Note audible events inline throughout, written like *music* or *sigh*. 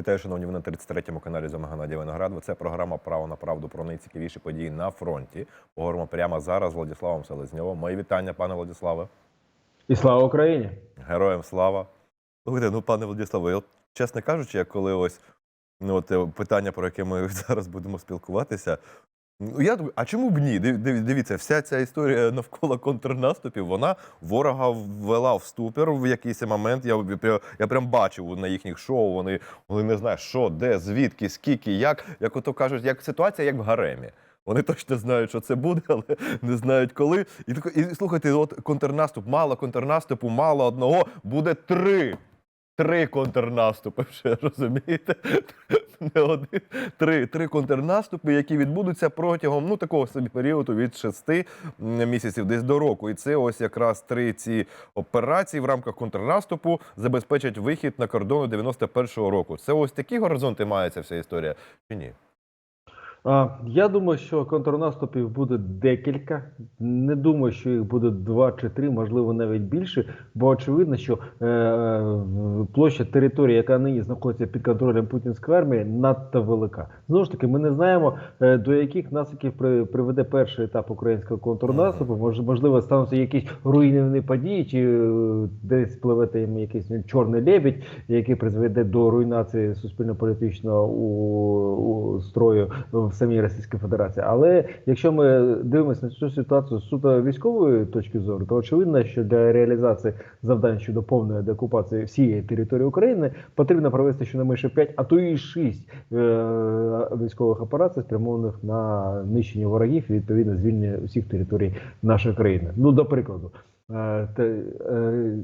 Вітаю, шановні, ви на 33-му каналі з вами Геннадій Виноградов. Це програма Право на правду про найцікавіші події на фронті. Поговоримо прямо зараз з Владиславом Селезньовим. Мої вітання, пане Владиславе. І слава Україні! Героям слава. Слухайте, ну, пане Владиславе, чесно кажучи, я коли ось ну, от, е, питання, про яке ми *laughs* зараз будемо спілкуватися. Ну, я а чому б ні? Див- див- Дивіться, вся ця історія навколо контрнаступів, вона ворога ввела в ступор в якийсь момент. Я, я, я прям бачив на їхніх шоу. Вони, вони не знають, що, де, звідки, скільки, як. Як ото кажуть, як ситуація, як в гаремі. Вони точно знають, що це буде, але не знають коли. І, тако- і слухайте, от контрнаступ, мало контрнаступу, мало одного, буде три. Три контрнаступи, вже розумієте? Не один. Три, три контрнаступи, які відбудуться протягом ну, такого собі періоду від шести місяців десь до року. І це ось якраз три ці операції в рамках контрнаступу забезпечать вихід на кордону 91-го року. Це ось такі горизонти мається вся історія чи ні? Я думаю, що контрнаступів буде декілька. Не думаю, що їх буде два чи три, можливо, навіть більше. Бо очевидно, що е, е, площа території, яка нині знаходиться під контролем путінської армії, надто велика. Знову ж таки, ми не знаємо, е, до яких наслідків при, приведе перший етап українського контрнаступу. Мож, можливо, стануться якісь руйнівні події, чи е, десь пливете їм якийсь чорний лебідь, який призведе до руйнації суспільно-політичного у, у строю в самій Російській Федерації. Але якщо ми дивимося на цю ситуацію з суто військової точки зору, то очевидно, що для реалізації завдань щодо повної деокупації всієї території України потрібно провести щонайменше 5, а то і 6 е, військових операцій, спрямованих на нищення ворогів і відповідно звільнення всіх територій нашої країни. Ну, до прикладу. Е, е,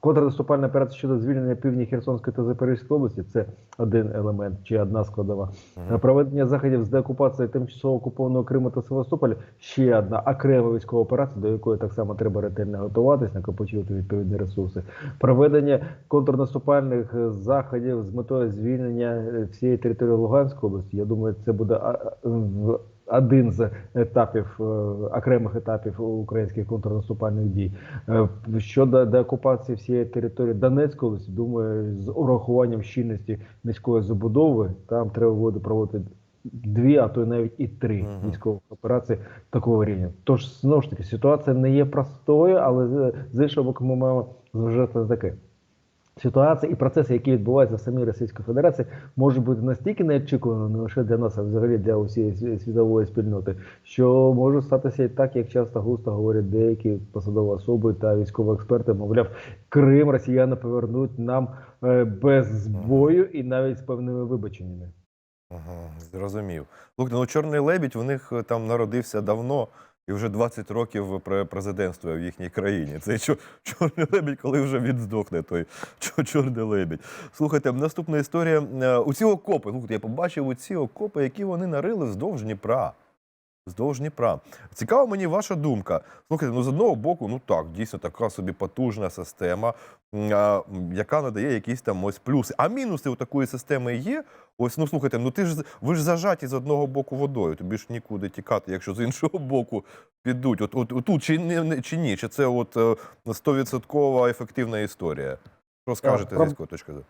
Контрнаступальна операція щодо звільнення півдні Херсонської та Запорізької області це один елемент чи одна складова. Мгм. Проведення заходів з деокупації тимчасово окупованого Криму та Севастополя ще одна окрема військова операція, до якої так само треба ретельно готуватись, накопичувати відповідні ресурси. Проведення контрнаступальних е, заходів з метою звільнення е, всієї території Луганської області. Я думаю, це буде один з етапів е, окремих етапів українських контрнаступальних дій. Е, Щодо деокупації всієї території Донецької думаю, з урахуванням щільності міської забудови, там треба буде проводити дві, а то й навіть і три військових операції такого рівня. Тож знову ж таки ситуація не є простою, але з- з іншого боку, ми маємо зважати на таке. Ситуація і процеси, які відбуваються в самій Російській Федерації, можуть бути настільки неочікуваними не лише для нас, а взагалі для усієї світової спільноти, що може статися і так, як часто густо говорять деякі посадові особи та військові експерти. Мовляв, Крим росіяни повернуть нам е, без бою і навіть з певними вибаченнями. Ага, зрозумів. Слухайте, ну Чорний лебідь в них е, там народився давно і вже 20 років пре- президентствує в їхній країні. Цей чор- чорний лебідь, коли вже він здохне, той чор- чорний лебідь. Слухайте, наступна історія. Е, У ці окопи. Я побачив у ці окопи, які вони нарили вздовж Дніпра. Вздовж Дніпра. Цікава мені ваша думка. Слухайте, ну з одного боку, ну так, дійсно така собі потужна система, яка надає якісь там ось плюси. А мінуси у такої системи є. Ось, ну слухайте, ну ти ж ви ж зажаті з одного боку водою, тобі ж нікуди тікати, якщо з іншого *laughs* боку підуть. От, от, тут чи, не, чи ні? Чи це от е, стовідсоткова ефективна історія? Що скажете з військової точки зору?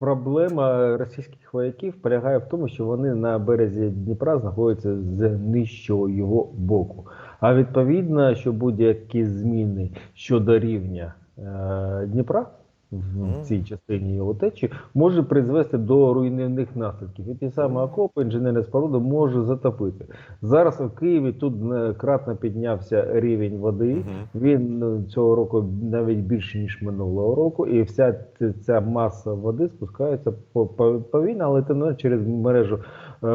Проблема російських вояків полягає в тому, що вони на березі Дніпра знаходяться з нижчого його боку. А відповідно, що будь-які зміни щодо рівня е, Дніпра в цій частині його течі може призвести до руйнівних наслідків. І ті самі окопи, інженерні споруди може затопити. Зараз у Києві тут е, кратно піднявся рівень води. Він е, цього року навіть більше ніж минулого року, і вся ця маса води спускається по- по- повільно, але тим не через мережу е,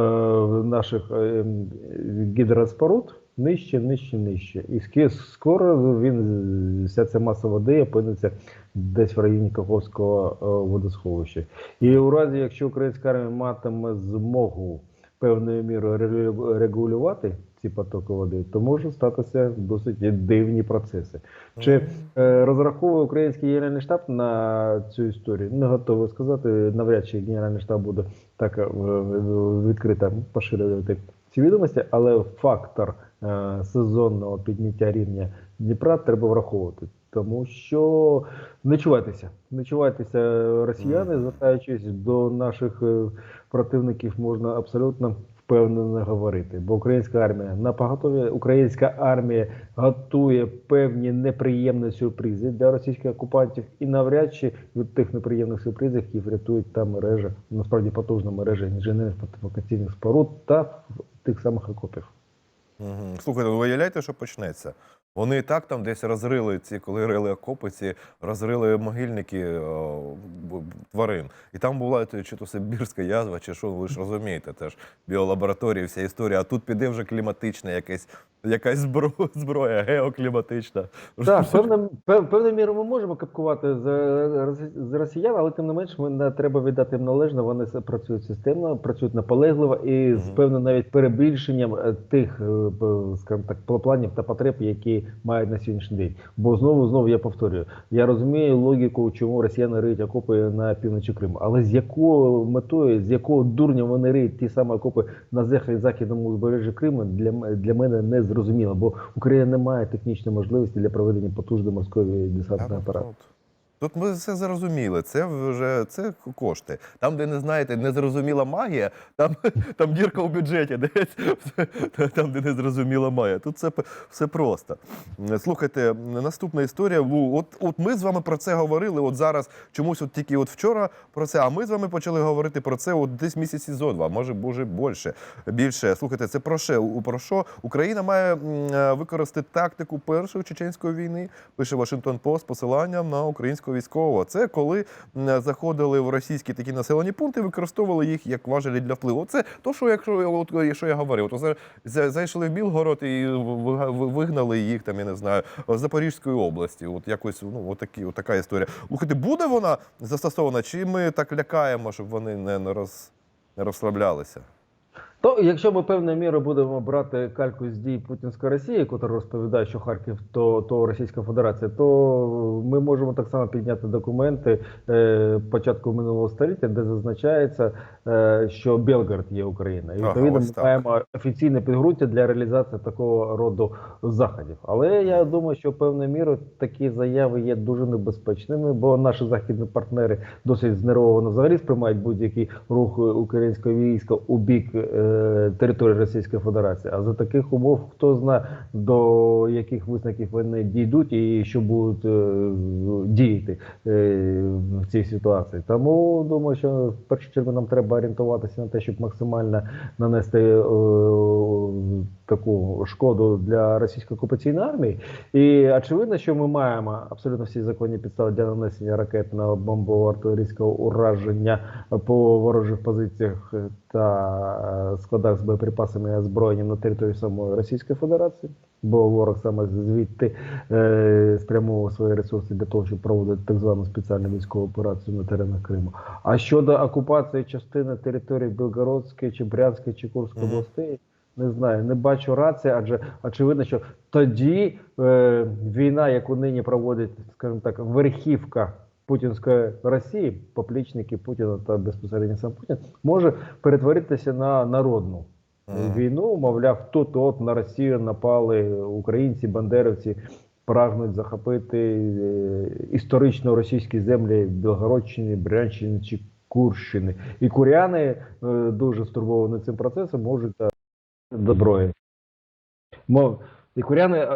наших е, гідроспоруд нижче, нижче, нижче. І скоро він вся ця маса води опиниться десь в районі Каховського е, водосховища. І у разі, якщо українська армія матиме змогу певною мірою регулювати ці потоки води, то може статися досить дивні процеси. Чи е, розраховує український генеральний штаб на цю історію? Не готовий сказати. Навряд чи генеральний штаб буде так е, відкрито поширювати ці відомості, але фактор сезонного підняття рівня Дніпра треба враховувати. Тому що не чувайтеся, не чувайтеся, росіяни, звертаючись до наших е, противників, можна абсолютно впевнено говорити. Бо українська армія на поготові, українська армія готує певні неприємні сюрпризи для російських окупантів, і навряд чи від тих неприємних сюрпризів їх врятують та мережа, насправді потужна мережа інженерних фортифікаційних споруд та тих самих окопів. Угу. Слухайте, ну уявляєте, що почнеться? Вони і так там десь розрили ці, коли рили окопи, ці розрили могильники о, б- тварин. І там була чи то Сибірська язва, чи що, ви ж розумієте, теж біолабораторії, вся історія. А тут піде вже кліматичне якась, якась зброя, зброя геокліматична. Так, певною пев, певною мірою ми можемо капкувати з, з росіян, але тим не менш ми не треба віддати їм належно. Вони працюють системно, працюють наполегливо і з певним навіть перебільшенням е, тих, е, скажімо так, планів та потреб, які мають на сьогоднішній день. Бо знову знову я повторюю, я розумію логіку, чому росіяни риють окопи на півночі Криму, але з якою метою, з якого дурня вони риють ті самі окопи на захід- західному узбережжі Криму, для, для мене не зрозуміло, бо Україна не має технічної можливості для проведення потужної морської десантної операції. Тут, ми все зрозуміли. Це вже це кошти. Там, де не знаєте, незрозуміла магія, там, *laughs* там дірка у бюджеті, *laughs* десь там, де незрозуміла магія. Тут все, все просто. Слухайте, наступна історія. От, от ми з вами про це говорили. От зараз чомусь от тільки от вчора про це. А ми з вами почали говорити про це от десь місяці зо два, може, може більше. більше. Слухайте, це про що? Про що? Україна має е, використати тактику першої чеченської війни, пише Вашингтон Пост посиланням на українського військового. Це коли заходили в російські такі населені пункти, використовували їх як важелі для впливу. Це то, що якщо що я говорив, то за- за- зайшли в Білгород і ви- ви- вигнали їх там, я не знаю, з Запорізької області. От якось ну от такі, от така історія. Слухайте, буде вона застосована, чи ми так лякаємо, щоб вони не роз не розслаблялися? То якщо ми певною мірою будемо брати кальку з дій Путінської Росії, яка розповідає, що Харків то, то Російська Федерація, то ми можемо так само підняти документи е, початку минулого століття, де зазначається, е, що Белгород є Україна. І відповідно ми маємо офіційне підґрунтя для реалізації такого роду заходів. Але я думаю, що певною мірою такі заяви є дуже небезпечними, бо наші західні партнери досить знервовано взагалі сприймають будь-який рух українського війська у бік е, території Російської Федерації. А за таких умов хто знає до яких висновків вони дійдуть і що будуть е, діяти е, в цій ситуації. Тому думаю, що в першу чергу нам треба орієнтуватися на те, щоб максимально нанести е, таку шкоду для російської окупаційної армії. І очевидно, що ми маємо абсолютно всі законні підстави для нанесення ракетного бомбово-артилерійського ураження по ворожих позиціях та е, складах з боєприпасами і озброєнням на території самої Російської Федерації. Бо ворог саме звідти е, спрямовував свої ресурси для того, щоб проводити так звану спеціальну військову операцію на теренах Криму. А щодо окупації частини території Білгородської, чи Брянської, чи Курської областей, не знаю, не бачу рації, адже очевидно, що тоді е, війна, яку нині проводить, скажімо так, верхівка путінської Росії, поплічники Путіна та безпосередньо сам Путін, може перетворитися на народну війну. Мовляв, тут от на Росію напали українці, бандерівці. Прагнуть захопити е, історично російські землі Білгородщини, Брянщини чи Курщини. І куряни е, дуже стурбовані цим процесом можуть е, до зброї. Мов, і куряни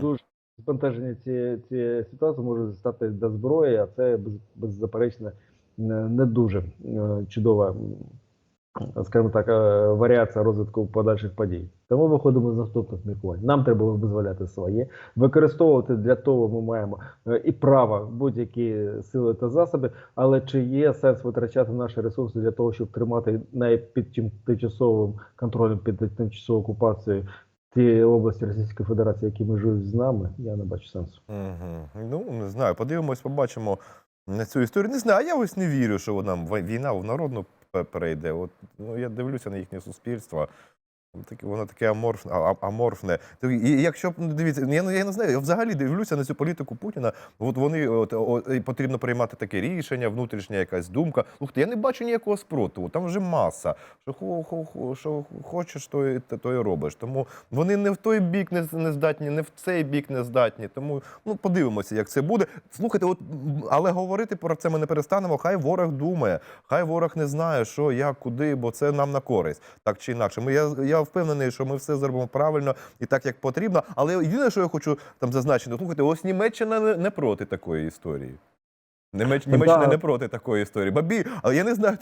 дуже збентежені ці, ці ситуації можуть стати до зброї, а це без, беззаперечно не, не дуже е, чудова, скажімо так, е, варіація розвитку подальших подій. Тому виходимо з наступних міркувань. Нам треба визволяти своє, використовувати для того ми маємо е, і право будь-які сили та засоби, але чи є сенс витрачати наші ресурси для того, щоб тримати навіть під тимчасовим контролем під тимчасовою окупацією ті області Російської Федерації, які межують з нами, я не бачу сенсу. Угу. Ну, не знаю, подивимось, побачимо на цю історію. Не знаю, я ось не вірю, що вона війна в народну перейде. От, ну, я дивлюся на їхнє суспільство. Таке, воно таке аморфне, аморфне. І якщо ну, дивіться, я, я не знаю, я взагалі дивлюся на цю політику Путіна. От вони от, о, і потрібно приймати таке рішення, внутрішня якась думка. Слухайте, я не бачу ніякого спротиву. Там вже маса. Що, хо, хо, що хочеш, то і, то і робиш. Тому вони не в той бік не, не здатні, не в цей бік не здатні. Тому ну подивимося, як це буде. Слухайте, от але говорити про це ми не перестанемо. Хай ворог думає, хай ворог не знає, що як, куди, бо це нам на користь, так чи інакше. Ми я, я впевнений, що ми все зробимо правильно і так, як потрібно. Але єдине, що я хочу там зазначити, слухайте, ось Німеччина не, проти такої історії. Німеччина Да. не проти такої історії. Бабі, але я не знаю,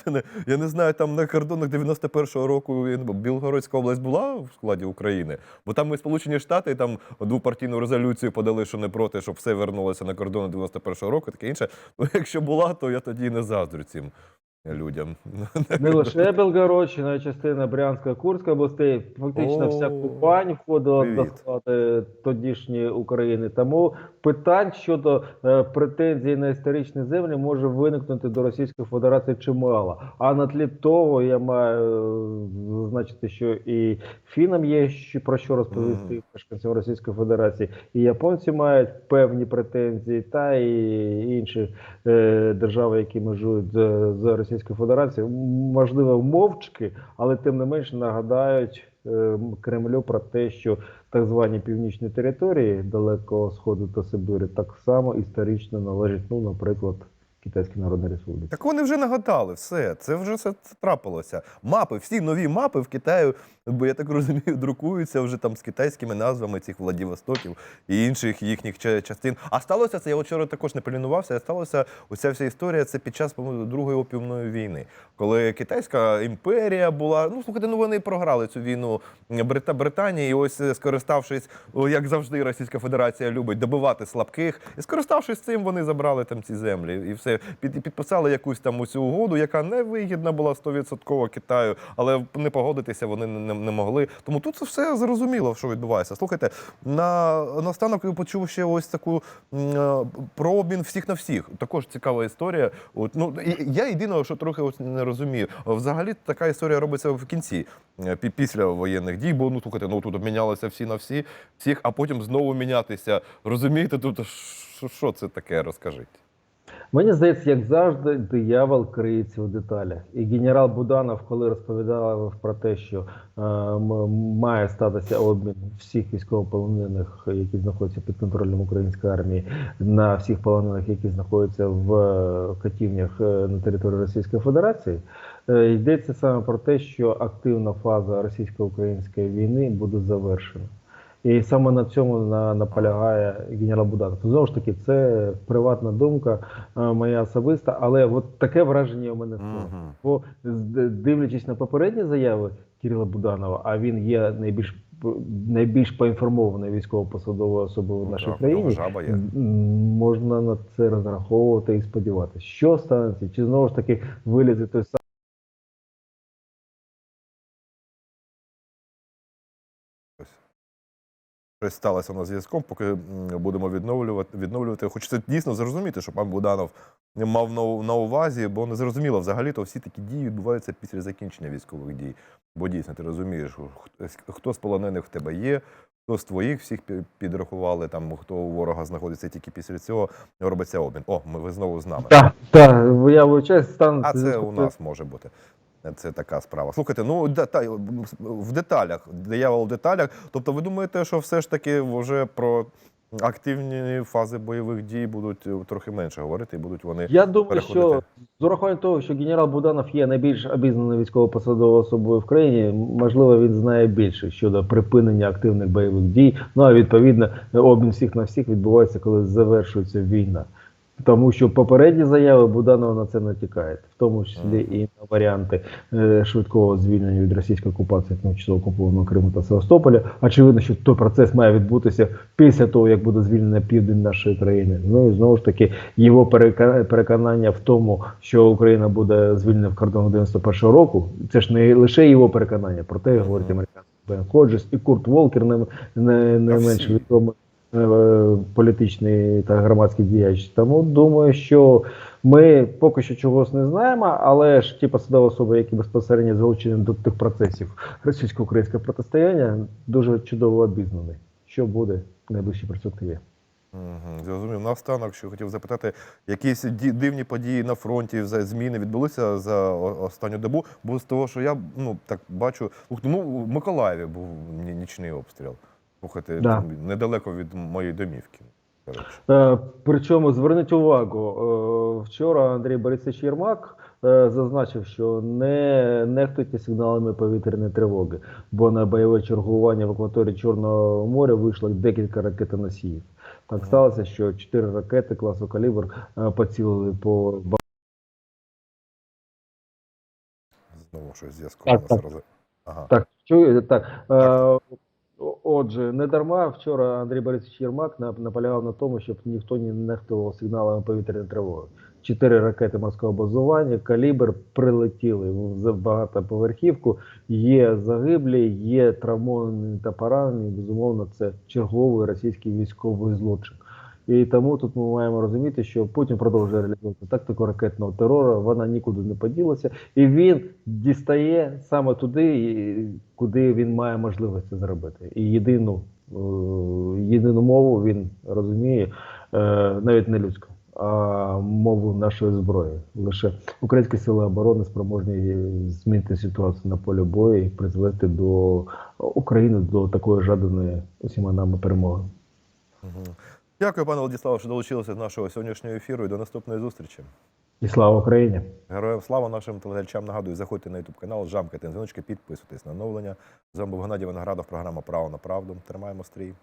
я не знаю, там на кордонах 91-го року Білгородська область була в складі України, бо там ми Сполучені Штати там двопартійну резолюцію подали, що не проти, щоб все вернулося на кордони 91-го року, таке інше. Ну, якщо була, то я тоді не заздрю цим людям. Не лише Белгородщина, а частина Брянська, Курська областей, фактично вся О, Кубань входила до привіт. складу тодішньої України. Тому питань щодо е, претензій на історичні землі може виникнути до Російської Федерації чимало. А на тлі того я маю е, зазначити, що і фінам є що- про що розповісти Мгм. мешканцям Російської Федерації, і японці мають певні претензії, та і інші е, держави, які межують з, з Російською Федерацією, Федерації. Можливо, мовчки, але тим не менш нагадають е, Кремлю про те, що так звані північні території Далекого Сходу та Сибири так само історично належать, ну, наприклад, Китайській Народній Республіці. Так вони вже нагадали, все, це вже все трапилося. Мапи, всі нові мапи в Китаю, бо я так *laughs* розумію, друкуються вже там з китайськими назвами цих Владивостоків і інших їхніх частин. А сталося це, я вчора також не полінувався, а сталося оця вся історія це під час Другої опівної війни, коли Китайська імперія була. Ну, слухайте, ну вони програли цю війну Брита Британії, і ось е, скориставшись, як завжди, Російська Федерація любить добивати слабких, і скориставшись цим, вони забрали там ці землі і все під, підписали якусь там усю угоду, яка не вигідна була 100% Китаю, але не погодитися вони не, не могли. Тому тут це все зрозуміло, що відбувається. Слухайте, на наостанок я почув ще ось таку е, про обмін всіх на всіх. Також цікава історія. От ну я єдиного, що трохи ось не розумію. Взагалі така історія робиться в кінці е, пі- після воєнних дій, бо ну слухайте, ну тут обмінялися всі на всі, всіх, а потім знову мінятися. Розумієте, тут що це таке? Розкажіть. Мені здається, як завжди, диявол криється в деталях. І генерал Буданов, коли розповідав про те, що е, має статися обмін всіх військовополонених, які знаходяться під контролем української армії, на всіх полонених, які знаходяться в е, катівнях е, на території Російської Федерації, е, йдеться саме про те, що активна фаза російсько-української війни буде завершена. І саме на цьому на, наполягає генерал Буданов. Знову ж таки, це приватна думка, е, моя особиста, але от таке враження у мене склалося. Мгм. Бо дивлячись на попередні заяви Кирила Буданова, а він є найбільш найбільш поінформованою військово-посадовою особою в нашій Так, країні, є. можна на це розраховувати і сподіватися. Що станеться? Чи знову ж таки вилізе той самий Щось сталося на зв'язком, поки будемо відновлювати, відновлювати. Хочеться дійсно зрозуміти, що пан Буданов мав на, увазі, бо не зрозуміло взагалі, то всі такі дії відбуваються після закінчення військових дій. Бо дійсно ти розумієш, хто- з полонених в тебе є, хто з твоїх всіх підрахували, там хто у ворога знаходиться, тільки після цього робиться обмін. О, ми ви знову з нами. Так, так, я вивчаюсь, стан А це у нас може бути. Це така справа. Слухайте, ну в деталях, диявол в деталях. Тобто, ви думаєте, що все ж таки вже про активні фази бойових дій будуть е, трохи менше говорити, і будуть вони Я думаю, переходити? що з урахуванням того, що генерал Буданов є найбільш обізнаною військово-посадовою особою в країні, можливо, він знає більше щодо припинення активних бойових дій. Ну а відповідно, обмін всіх на всіх відбувається, коли завершується війна. Тому що попередні заяви Буданова на це натякають, в тому числі і на варіанти е, швидкого звільнення від російської окупації тимчасово окупованого Криму та Севастополя. Очевидно, що той процес має відбутися після того, як буде звільнено південь нашої країни. Ну і знову ж таки, його переконання в тому, що Україна буде звільнена в кордону 91-го року. Це ж не лише його переконання, про те говорить американський Бен Ходжес і Курт Волкер, не, не, не менш відомий політичний та громадський діяч. Тому думаю, що ми поки що чогось не знаємо, але ж ті посадові особи, які безпосередньо залучені до тих процесів російсько-українського протистояння, дуже чудово обізнані, що буде в найближчій перспективі. Угу, зрозумів. Наостанок, що хотів запитати, якісь дивні події на фронті, зміни відбулися за останню добу? Бо з того, що я ну так бачу, ну, в Миколаєві був нічний обстріл. Слухайте, Да. недалеко від моєї домівки. Е, Причому зверніть увагу, е, вчора Андрій Борисович Єрмак е, зазначив, що не нехтуйте сигналами повітряної тривоги, бо на бойове чергування в акваторії Чорного моря вийшло декілька ракетоносіїв. Так сталося, що чотири ракети класу калібр е, поцілили по Знову щось зв'язку Так, так. Ага. Так, чуєте, так. О- отже, не дарма вчора Андрій Борисович Єрмак наполягав на тому, щоб ніхто не нехтував сигналами повітряної тривоги. Чотири ракети морського базування, калібр прилетіли в багатоповерхівку. Є загиблі, є травмовані та поранені. Безумовно, це черговий російський військовий злочин. І тому тут ми маємо розуміти, що Путін продовжує реалізовувати тактику ракетного терору. Вона нікуди не поділася, і він дістає саме туди, куди він має можливість це зробити. І єдину, е, єдину мову він розуміє е, навіть не людську, а мову нашої зброї. Лише українські сили оборони спроможні змінити ситуацію на полі бою і призвести до України до такої жаданої усіма нами перемоги. Дякую, пане Владиславе, що долучилися до нашого сьогоднішнього ефіру і до наступної зустрічі. І слава Україні! Героям слава нашим телеглядачам. Нагадую, заходьте на YouTube канал, жамкайте дзвіночки, підписуйтесь на оновлення. З вами був Геннадій Виноградов, програма Право на правду. Тримаємо стрій.